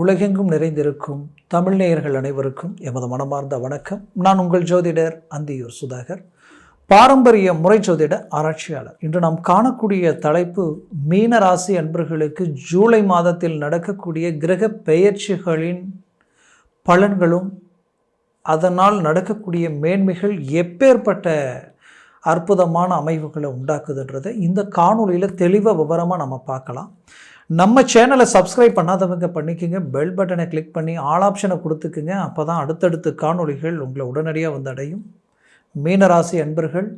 உலகெங்கும் நிறைந்திருக்கும் தமிழ் நேயர்கள் அனைவருக்கும் எமது மனமார்ந்த வணக்கம். நான் உங்கள் ஜோதிடர் அந்தியூர் சுதாகர் பாரம்பரிய முறை ஜோதிட ஆராய்ச்சியாளர். இன்று நாம் காணக்கூடிய தலைப்பு மீன ராசி அன்பர்களுக்கு ஜூலை மாதத்தில் நடக்கக்கூடிய கிரக பெயர்ச்சிகளின் பலன்களும் அதனால் நடக்கக்கூடிய மேன்மைகள் எப்பேற்பட்ட அற்புதமான அமைவுகளை உண்டாக்குதுன்றதை இந்த காணொளியில் தெளிவாக விவரமாக நம்ம பார்க்கலாம். நம்ம சேனலை சப்ஸ்கிரைப் பண்ணாதவங்க பண்ணிக்கோங்க. பெல் பட்டனை கிளிக் பண்ணி ஆல் ஆப்ஷனை கொடுத்துக்குங்க. அப்போ தான் அடுத்தடுத்து காணொளிகள் உங்களை உடனடியாக வந்து அடையும். மீனராசி அன்பர்கள்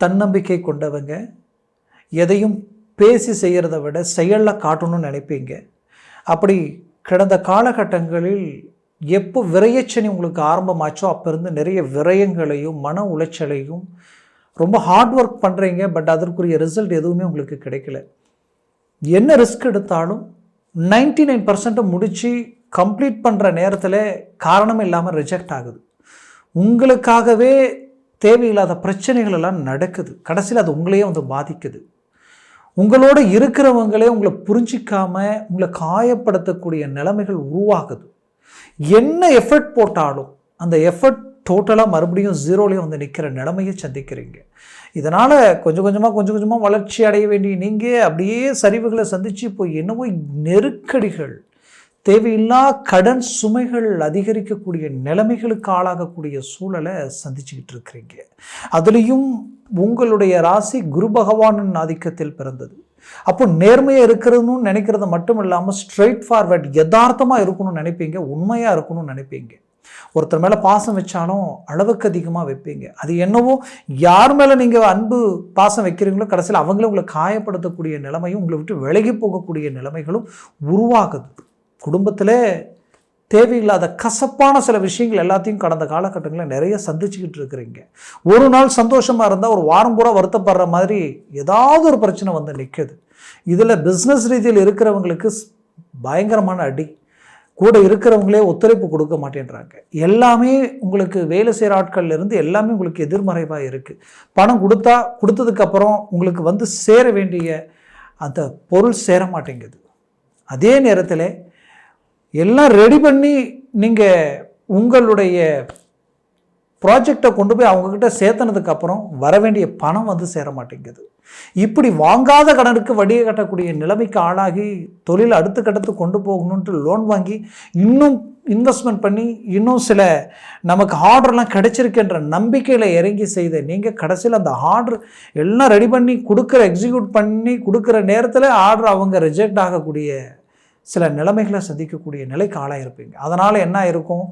தன்னம்பிக்கை கொண்டவங்க எதையும் பேசி செய்கிறத விட செயலில் காட்டணும்னு நினைப்பீங்க. அப்படி கடந்த காலகட்டங்களில் எப்போ விரயச்சனி உங்களுக்கு ஆரம்பமாச்சோ அப்போருந்து நிறைய விரயங்களையும் மன உளைச்சலையும் ரொம்ப ஹார்ட் ஒர்க் பண்ணுறீங்க பட் அதற்குரிய ரிசல்ட் எதுவுமே உங்களுக்கு கிடைக்கல. என்ன ரிஸ்க் எடுத்தாலும் நைன்டி நைன் பர்சன்ட்டை முடித்து கம்ப்ளீட் பண்ணுற நேரத்தில் காரணம் இல்லாமல் ரிஜெக்ட் ஆகுது. உங்களுக்காகவே தேவையில்லாத பிரச்சனைகள் எல்லாம் நடக்குது. கடைசியில் அது உங்களையே வந்து பாதிக்குது. உங்களோட இருக்கிறவங்களே உங்களை புரிஞ்சிக்காமல் உங்களை காயப்படுத்தக்கூடிய நிலைமைகள் உருவாகுது. என்ன எஃபர்ட் போட்டாலும் அந்த எஃபர்ட் டோட்டலாக மறுபடியும் ஜீரோலேயே வந்து நிற்கிற நிலைமையை சந்திக்கிறீங்க. இதனால் கொஞ்சம் கொஞ்சமாக கொஞ்சம் கொஞ்சமாக வளர்ச்சி அடைய வேண்டிய நீங்கள் அப்படியே சரிவுகளை சந்தித்து இப்போ என்னவோ நெருக்கடிகள் தேவையில்லா கடன் சுமைகள் அதிகரிக்கக்கூடிய நிலைமைகளுக்கு ஆளாகக்கூடிய சூழலை சந்திச்சுக்கிட்டு இருக்கிறீங்க. அதுலேயும் உங்களுடைய ராசி குரு பகவானின் ஆதிக்கத்தில் பிறந்தது. அப்போ நேர்மையாக இருக்கிறதுன்னு நினைக்கிறது மட்டும் இல்லாமல் ஸ்ட்ரெயிட் ஃபார்வர்ட் யதார்த்தமாக இருக்கணும்னு நினைப்பீங்க உண்மையாக இருக்கணும்னு நினைப்பீங்க. ஒருத்தர் மேலே பாசம் வச்சாலும் அளவுக்கு அதிகமாக வைப்பீங்க. அது என்னவோ யார் மேலே நீங்கள் அன்பு பாசம் வைக்கிறீங்களோ கடைசியில் அவங்கள உங்களை காயப்படுத்தக்கூடிய நிலைமையும் உங்களை விட்டு விலகி போகக்கூடிய நிலைமைகளும் உருவாகுது. குடும்பத்தில் தேவையில்லாத கசப்பான சில விஷயங்கள் எல்லாத்தையும் கடந்த காலகட்டங்களில் நிறைய சந்திச்சுக்கிட்டு இருக்கிறீங்க. ஒரு நாள் சந்தோஷமாக இருந்தால் ஒரு வாரம் பூரா வருத்தப்படுற மாதிரி ஏதாவது ஒரு பிரச்சனை வந்து நிற்குது இதில் பிஸ்னஸ் ரீதியில் இருக்கிறவங்களுக்கு பயங்கரமான அடி. கூட இருக்கிறவங்களே ஒத்துழைப்பு கொடுக்க மாட்டேன்றாங்க. எல்லாமே உங்களுக்கு வேலை செய்கிற ஆட்கள்ல இருந்து எல்லாமே உங்களுக்கு எதிர்மறைவாக இருக்குது பணம் கொடுத்தா கொடுத்ததுக்கப்புறம் உங்களுக்கு வந்து சேர வேண்டிய அந்த பொருள் சேர மாட்டேங்குது. அதே நேரத்தில் எல்லாம் ரெடி பண்ணி நீங்கள் உங்களுடைய ப்ராஜெக்டை கொண்டு போய் அவங்கக்கிட்ட சேர்த்தனதுக்கப்புறம் வர வேண்டிய பணம் வந்து சேர மாட்டேங்குது. இப்படி வாங்காத கடனுக்கு வடியை கட்டக்கூடிய நிலைமைக்கு ஆளாகி தொழில் அடுத்த கட்டத்துக்கு கொண்டு போகணுன்ட்டு லோன் வாங்கி இன்னும் இன்வெஸ்ட்மெண்ட் பண்ணி இன்னும் சில நமக்கு ஆர்டர்லாம் கிடைச்சிருக்குன்ற நம்பிக்கையில் இறங்கி செய்த நீங்கள் கடைசியில் அந்த ஆர்டர் எல்லாம் ரெடி பண்ணி கொடுக்குற எக்ஸிக்யூட் பண்ணி கொடுக்குற நேரத்தில் ஆர்டர் அவங்க ரிஜெக்ட் ஆகக்கூடிய சில நிலைமைகளை சந்திக்கக்கூடிய நிலைக்கு ஆளாயிருப்பீங்க. அதனால் என்ன இருக்கும்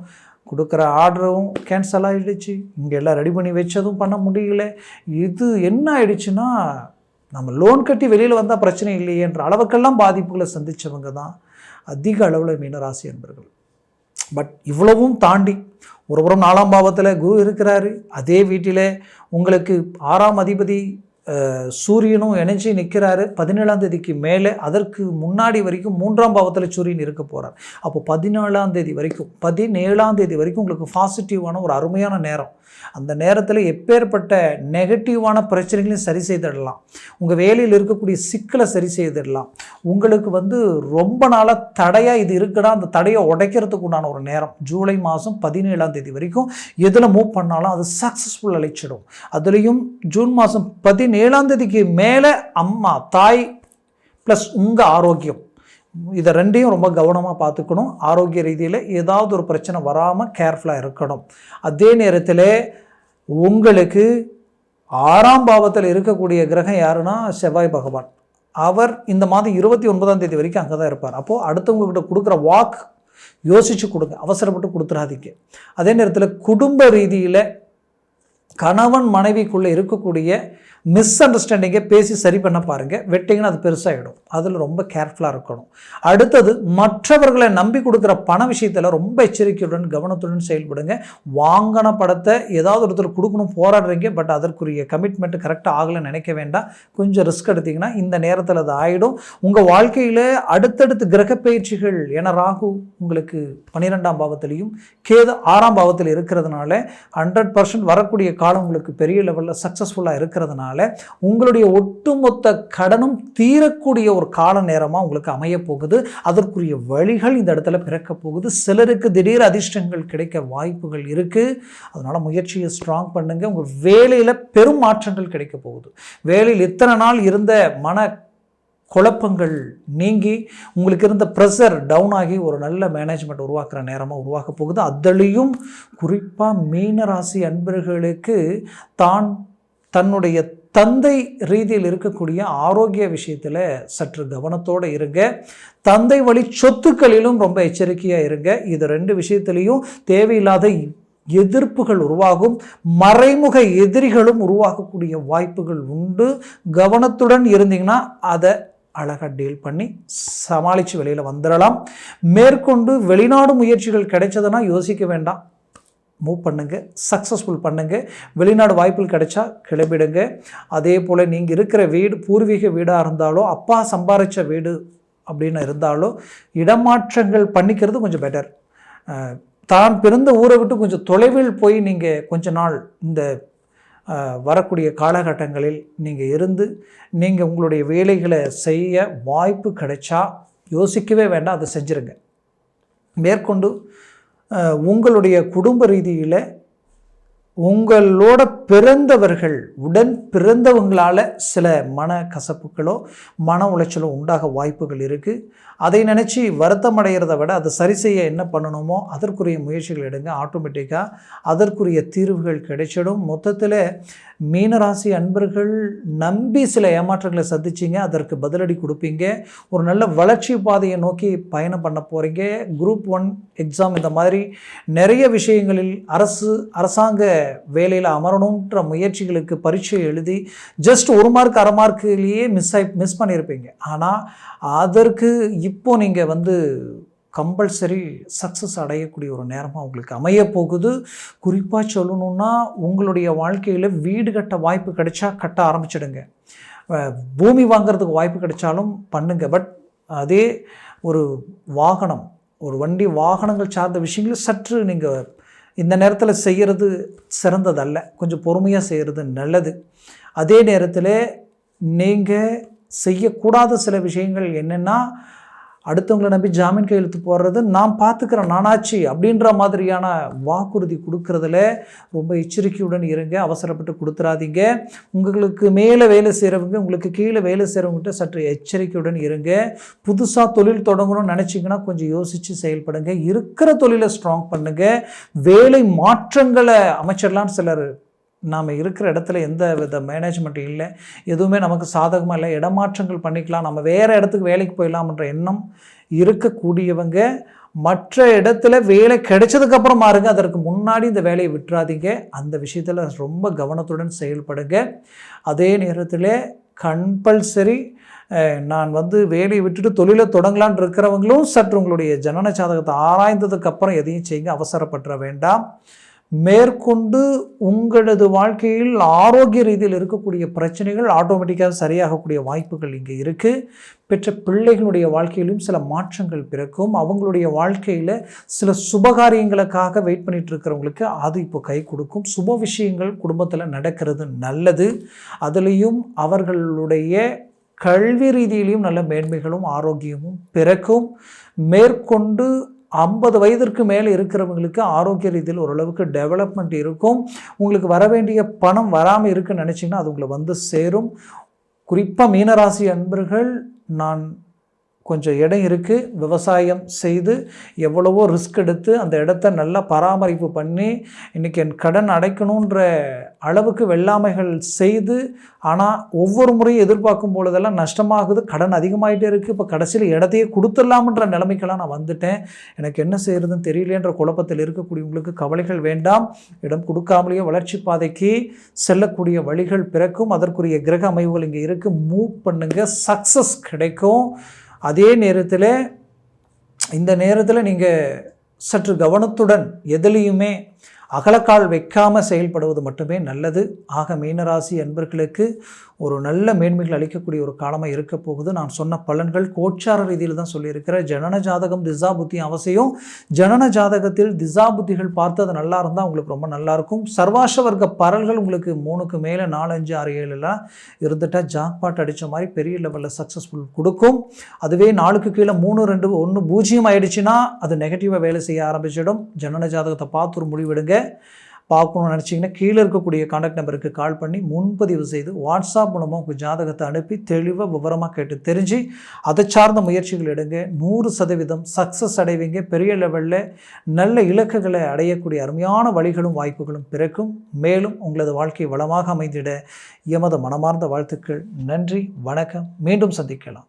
கொடுக்குற ஆர்டரும் கேன்சல் ஆகிடுச்சு இங்கே எல்லாம் ரெடி பண்ணி வச்சதும் பண்ண முடியல. இது என்ன ஆயிடுச்சுன்னா நம்ம லோன் கட்டி வெளியில் வந்தால் பிரச்சனை இல்லையேன்ற அளவுக்கெல்லாம் பாதிப்புகளை சந்தித்தவங்க தான் அதிக அளவில் மீனராசி என்பர்கள் பட் இவ்வளவும் தாண்டி ஒருபுறம் நாலாம் பாவத்தில் குரு இருக்கிறாரு. அதே வீட்டில் உங்களுக்கு ஆறாம் அதிபதி சூரியனும் இணைஞ்சி நிற்கிறாரு. பதினேழாம் தேதிக்கு மேலே அதற்கு முன்னாடி வரைக்கும் மூன்றாம் பாவத்தில் சூரியன் இருக்க போகிறார் அப்போ பதினேழாம் தேதி வரைக்கும் பதினேழாம் தேதி வரைக்கும் உங்களுக்கு பாசிட்டிவான ஒரு அருமையான நேரம். அந்த நேரத்தில் எப்பேற்பட்ட நெகட்டிவான பிரச்சனைகளையும் சரி செய்திடலாம். உங்கள் வேலையில் இருக்கக்கூடிய சிக்கலை சரி செய்திடலாம். உங்களுக்கு வந்து ரொம்ப நாளாக தடையாக இது இருக்குடா அந்த தடையை உடைக்கிறதுக்கு உண்டான ஒரு நேரம். ஜூலை மாதம் பதினேழாம் தேதி வரைக்கும் எதில் மூவ் பண்ணாலும் அது சக்ஸஸ்ஃபுல் அழைச்சிடும் அதுலேயும் ஜூன் மாதம் ஏழாம் தேதிக்கு மேலே அம்மா தாய் ப்ளஸ் உங்கள் ஆரோக்கியம். இதை ரெண்டையும் ரொம்ப கவனமாக பார்த்துக்கணும். ஆரோக்கிய ரீதியில் ஏதாவது ஒரு பிரச்சனை வராமல் கேர்ஃபுல்லாக இருக்கணும். அதே நேரத்தில் உங்களுக்கு ஆறாம் பாவத்தில் இருக்கக்கூடிய கிரகம் யாருன்னா செவ்வாய் பகவான். அவர் இந்த மாதம் இருபத்தி ஒன்பதாம் தேதி வரைக்கும் அங்கே தான் இருப்பார் அப்போது அடுத்தவங்ககிட்ட கொடுக்குற வாக் யோசித்து கொடுங்க. அவசரப்பட்டு கொடுத்துடாதீங்க அதே நேரத்தில் குடும்ப ரீதியில் கணவன் மனைவிக்குள்ளே இருக்கக்கூடிய மிஸ் அண்டர்ஸ்டாண்டிங்கை பேசி சரி பண்ண பாருங்கள் வெட்டிங்கன்னா அது பெருசாகிடும் அதில் ரொம்ப கேர்ஃபுல்லாக இருக்கணும். அடுத்தது மற்றவர்களை நம்பி கொடுக்குற பண விஷயத்தில் ரொம்ப எச்சரிக்கையுடன் கவனத்துடன் செயல்படுங்க. வாங்கின படத்தை ஏதாவது ஒருத்தர் கொடுக்கணும் போராடுறீங்க பட் அதற்குரிய கமிட்மெண்ட் கரெக்டாக ஆகலைன்னு நினைக்க வேண்டாம். கொஞ்சம் ரிஸ்க் எடுத்திங்கன்னா இந்த நேரத்தில் அது ஆகிடும் உங்கள் வாழ்க்கையில் அடுத்தடுத்து கிரக பயிற்சிகள் என ராகு உங்களுக்கு பன்னிரெண்டாம் பாவத்திலையும் கேது ஆறாம் பாவத்தில் இருக்கிறதுனால ஹண்ட்ரட் பர்சன்ட் வரக்கூடிய காலம் உங்களுக்கு பெரிய லெவலில் சக்ஸஸ்ஃபுல்லாக இருக்கிறதுனால உங்களுடைய ஒட்டுமொத்த கடனும் தீரக்கூடிய ஒரு கால நேரமாக உங்களுக்கு அமைய போகுது. அதற்குரிய வழிகள் இந்த இடத்துல பிறக்க போகுது. சிலருக்கு திடீர் அதிர்ஷ்டங்கள் கிடைக்க வாய்ப்புகள் இருக்குது அதனால் முயற்சியை ஸ்ட்ராங் பண்ணுங்கள் உங்கள் வேலையில் பெரும் மாற்றங்கள் கிடைக்க போகுது. வேலையில் இத்தனை நாள் இருந்த மன குழப்பங்கள் நீங்கி உங்களுக்கு இருந்த ப்ரெஷர் டவுன் ஆகி ஒரு நல்ல மேனேஜ்மெண்ட் உருவாக்குற நேரமாக உருவாக்க போகுது. அதுலேயும் குறிப்பாக மீனராசி அன்பர்களுக்கு தான் தன்னுடைய தந்தை ரீதியில் இருக்கக்கூடிய ஆரோக்கிய விஷயத்தில் சற்று கவனத்தோடு இருங்க. தந்தை வழி சொத்துக்களிலும் ரொம்ப எச்சரிக்கையாக இருங்க. இது ரெண்டு விஷயத்துலேயும் தேவையில்லாத எதிர்ப்புகள் உருவாகும். மறைமுக எதிரிகளும் உருவாகக்கூடிய வாய்ப்புகள் உண்டு. கவனத்துடன் இருந்தீங்கன்னா அதை அழகாக டீல் பண்ணி சமாளித்து வெளியில் வந்துடலாம். மேற்கொண்டு வெளிநாடு முயற்சிகள் கிடைச்சதுன்னா யோசிக்க வேண்டாம். மூவ் பண்ணுங்கள் சக்ஸஸ்ஃபுல் பண்ணுங்கள் வெளிநாடு வாய்ப்புகள் கிடைச்சா கிளம்பிடுங்க. அதே போல் நீங்கள் இருக்கிற வீடு பூர்வீக வீடாக இருந்தாலோ அப்பா சம்பாதிச்ச வீடு அப்படின்னு இருந்தாலோ இடமாற்றங்கள் பண்ணிக்கிறது கொஞ்சம் பெட்டர் தான் பிறந்த ஊரை விட்டு கொஞ்சம் தொலைவில் போய் நீங்கள் கொஞ்ச நாள் இந்த வரக்கூடிய காலகட்டங்களில் நீங்கள் இருந்து நீங்கள் உங்களுடைய வேலைகளை செய்ய வாய்ப்பு கிடைச்சா யோசிக்கவே வேண்டாம் அதை செஞ்சுருங்க. மேற்கொண்டு உங்களுடைய குடும்ப ரீதியில் உங்களோட பிறந்தவர்கள் உடன் பிறந்தவங்களால் சில மன கசப்புகளோ மன உளைச்சலோ உண்டாக வாய்ப்புகள் இருக்குது அதை நினச்சி வருத்தம் அடைகிறத விட அதை சரி செய்ய என்ன பண்ணணுமோ அதற்குரிய முயற்சிகள் எடுங்க. ஆட்டோமேட்டிக்காக அதற்குரிய தீர்வுகள் கிடைச்சிடும். மொத்தத்தில் மீனராசி அன்பர்கள் நம்பி சில ஏமாற்றங்களை சந்திச்சிங்க அதற்கு பதிலடி கொடுப்பீங்க. ஒரு நல்ல வளர்ச்சி பாதையை நோக்கி பயணம் பண்ண போகிறீங்க குரூப் ஒன் எக்ஸாம் இந்த மாதிரி நிறைய விஷயங்களில் அரசு அரசாங்க வேலையில் அமரணுன்ற முயற்சிகளுக்கு பரீட்சை எழுதி ஜஸ்ட் ஒரு மார்க் அரை மார்க்லேயே மிஸ் ஆகி மிஸ் பண்ணியிருப்பீங்க. ஆனால் அதற்கு இப்போ நீங்கள் வந்து கம்பல்சரி சக்ஸஸ் அடையக்கூடிய ஒரு நேரமாக உங்களுக்கு அமைய போகுது. குறிப்பாக சொல்லணுன்னா உங்களுடைய வாழ்க்கையில் வீடு கட்ட வாய்ப்பு கிடைச்சா கட்ட ஆரம்பிச்சிடுங்க. பூமி வாங்கிறதுக்கு வாய்ப்பு கிடைச்சாலும் பண்ணுங்க. பட் அதே ஒரு வாகனம் ஒரு வண்டி வாகனங்கள் சார்ந்த விஷயங்களும் சற்று நீங்கள் இந்த நேரத்தில் செய்கிறது சிறந்ததல்ல. கொஞ்சம் பொறுமையாக செய்கிறது நல்லது. அதே நேரத்தில் நீங்கள் செய்யக்கூடாத சில விஷயங்கள் என்னென்னா அடுத்தவங்களை நம்பி ஜாமீன் கையெழுத்து போடுறது நான் பார்த்துக்கிறேன் நானாச்சு அப்படின்ற மாதிரியான வாக்குறுதி கொடுக்கறதுல ரொம்ப எச்சரிக்கையுடன் இருங்க அவசரப்பட்டு கொடுத்துறாதீங்க. உங்களுக்கு மேலே வேலை செய்கிறவங்க உங்களுக்கு கீழே வேலை செய்கிறவங்ககிட்ட சற்று எச்சரிக்கையுடன் இருங்க. புதுசாக தொழில் தொடங்கணும்னு நினச்சிங்கன்னா கொஞ்சம் யோசித்து செயல்படுங்க. இருக்கிற தொழிலை ஸ்ட்ராங் பண்ணுங்கள் வேலை மாற்றங்களை அமைச்சிடலான்னு சிலர் நாம் இருக்கிற இடத்துல எந்த வித மேனேஜ்மெண்ட் இல்லை எதுவுமே நமக்கு சாதகமாக இல்லை இடமாற்றங்கள் பண்ணிக்கலாம் நம்ம வேறு இடத்துக்கு வேலைக்கு போயிடலாம்ன்ற எண்ணம் இருக்கக்கூடியவங்க மற்ற இடத்துல வேலை கிடைச்சதுக்கப்புறம் பாருங்க அதற்கு முன்னாடி இந்த வேலையை விட்டுறாதீங்க. அந்த விஷயத்தில் ரொம்ப கவனத்துடன் செயல்படுங்க. அதே நேரத்தில் கம்பல்சரி நான் வந்து வேலையை விட்டுட்டு தொழிலை தொடங்கலான் இருக்கிறவங்களும் சற்று உங்களுடைய ஜனன சாதகத்தை ஆராய்ந்ததுக்கப்புறம் எதையும் செய்யுங்க. அவசரப்பட்டுற வேண்டாம். மேற்கொண்டு உங்களது வாழ்க்கையில் ஆரோக்கிய ரீதியில் இருக்கக்கூடிய பிரச்சனைகள் ஆட்டோமேட்டிக்காக சரியாகக்கூடிய வாய்ப்புகள் இங்கே இருக்குது பெற்ற பிள்ளைகளுடைய வாழ்க்கையிலும் சில மாற்றங்கள் பிறக்கும். அவங்களுடைய வாழ்க்கையில் சில சுபகாரியங்களுக்காக வெயிட் பண்ணிட்டு இருக்கிறவங்களுக்கு அது இப்போ கை கொடுக்கும். சுப விஷயங்கள் குடும்பத்தில் நடக்கிறது நல்லது. அதுலேயும் அவர்களுடைய கல்வி ரீதியிலையும் நல்ல மேன்மைகளும் ஆரோக்கியமும் பிறக்கும். மேற்கொண்டு ஐம்பது வயதிற்கு மேலே இருக்கிறவங்களுக்கு ஆரோக்கிய ரீதியில் ஓரளவுக்கு டெவலப்மெண்ட் இருக்கும். உங்களுக்கு வர வேண்டிய பணம் வராமல் இருக்குன்னு நினச்சிங்கன்னா அது உங்களை வந்து சேரும். குறிப்பாக மீனராசி அன்பர்கள் நான் கொஞ்சம் இடம் இருக்குது விவசாயம் செய்து எவ்வளவோ ரிஸ்க் எடுத்து அந்த இடத்த நல்லா பராமரிப்பு பண்ணி இன்றைக்கி என் கடன் அடைக்கணுன்ற அளவுக்கு வெள்ளாமைகள் செய்து ஆனால் ஒவ்வொரு முறையும் எதிர்பார்க்கும் பொழுதெல்லாம் நஷ்டமாகுது கடன் அதிகமாகிட்டே இருக்குது இப்போ கடைசியில் இடத்தையே கொடுத்துடலாம்ன்ற நிலைமைக்கெல்லாம் நான் வந்துட்டேன். எனக்கு என்ன செய்கிறதுன்னு தெரியலேன்ற குழப்பத்தில் இருக்கக்கூடியவங்களுக்கு கவலைகள் வேண்டாம். இடம் கொடுக்காமலேயே வளர்ச்சி பாதைக்கு செல்லக்கூடிய வழிகள் பிறக்கும். அதற்குரிய கிரக அமைவுகள் இங்கே இருக்குது மூவ் பண்ணுங்கள் சக்ஸஸ் கிடைக்கும். அதே நேரத்தில் இந்த நேரத்தில் நீங்கள் சற்று கவனத்துடன் எதுலேயுமே அகலக்கால் வைக்காமல் செயல்படுவது மட்டுமே நல்லது. ஆக மீனராசி அன்பர்களுக்கு ஒரு நல்ல மேன்மைகள் அளிக்கக்கூடிய ஒரு காலமாக இருக்க போகுது. நான் சொன்ன பலன்கள் கோச்சார ரீதியில் தான் சொல்லியிருக்கிறேன். ஜனன ஜாதகம் திசா புத்தி அவசியம். ஜனன ஜாதகத்தில் திசா புத்திகள் பார்த்து அது நல்லா இருந்தால் உங்களுக்கு ரொம்ப நல்லாயிருக்கும் சர்வாச சர்வாஷ வர்க்க பரல்கள் உங்களுக்கு மூணுக்கு மேலே நாலு அஞ்சு ஆறு ஏழுலாம் இருந்துட்டால் ஜாக்பாட் அடித்த மாதிரி பெரிய லெவலில் சக்ஸஸ்ஃபுல் கொடுக்கும். அதுவே நாளுக்கு கீழே மூணு ரெண்டு ஒன்று பூஜ்ஜியம் ஆயிடுச்சுன்னா அது நெகட்டிவாக வேலை செய்ய ஆரம்பிச்சிடும். ஜனன ஜாதகத்தை பார்த்து ஒரு முடிவெடுங்க. பார்க்கணும்னு நினச்சிங்கன்னா கீழே இருக்கக்கூடிய காண்டாக்ட் நம்பருக்கு கால் பண்ணி முன்பதிவு செய்து வாட்ஸ்அப் மூலமாக உங்கள் ஜாதகத்தை அனுப்பி தெளிவாக விவரமாக கேட்டு தெரிஞ்சு அதை சார்ந்த முயற்சிகள் எடுங்க. நூறு சதவீதம் சக்ஸஸ் அடைவீங்க. பெரிய லெவலில் நல்ல இலக்குகளை அடையக்கூடிய அருமையான வழிகளும் வாய்ப்புகளும் பிறக்கும். மேலும் உங்களது வாழ்க்கை வளமாக அமைந்திட எமது மனமார்ந்த வாழ்த்துக்கள். நன்றி வணக்கம். மீண்டும் சந்திக்கலாம்.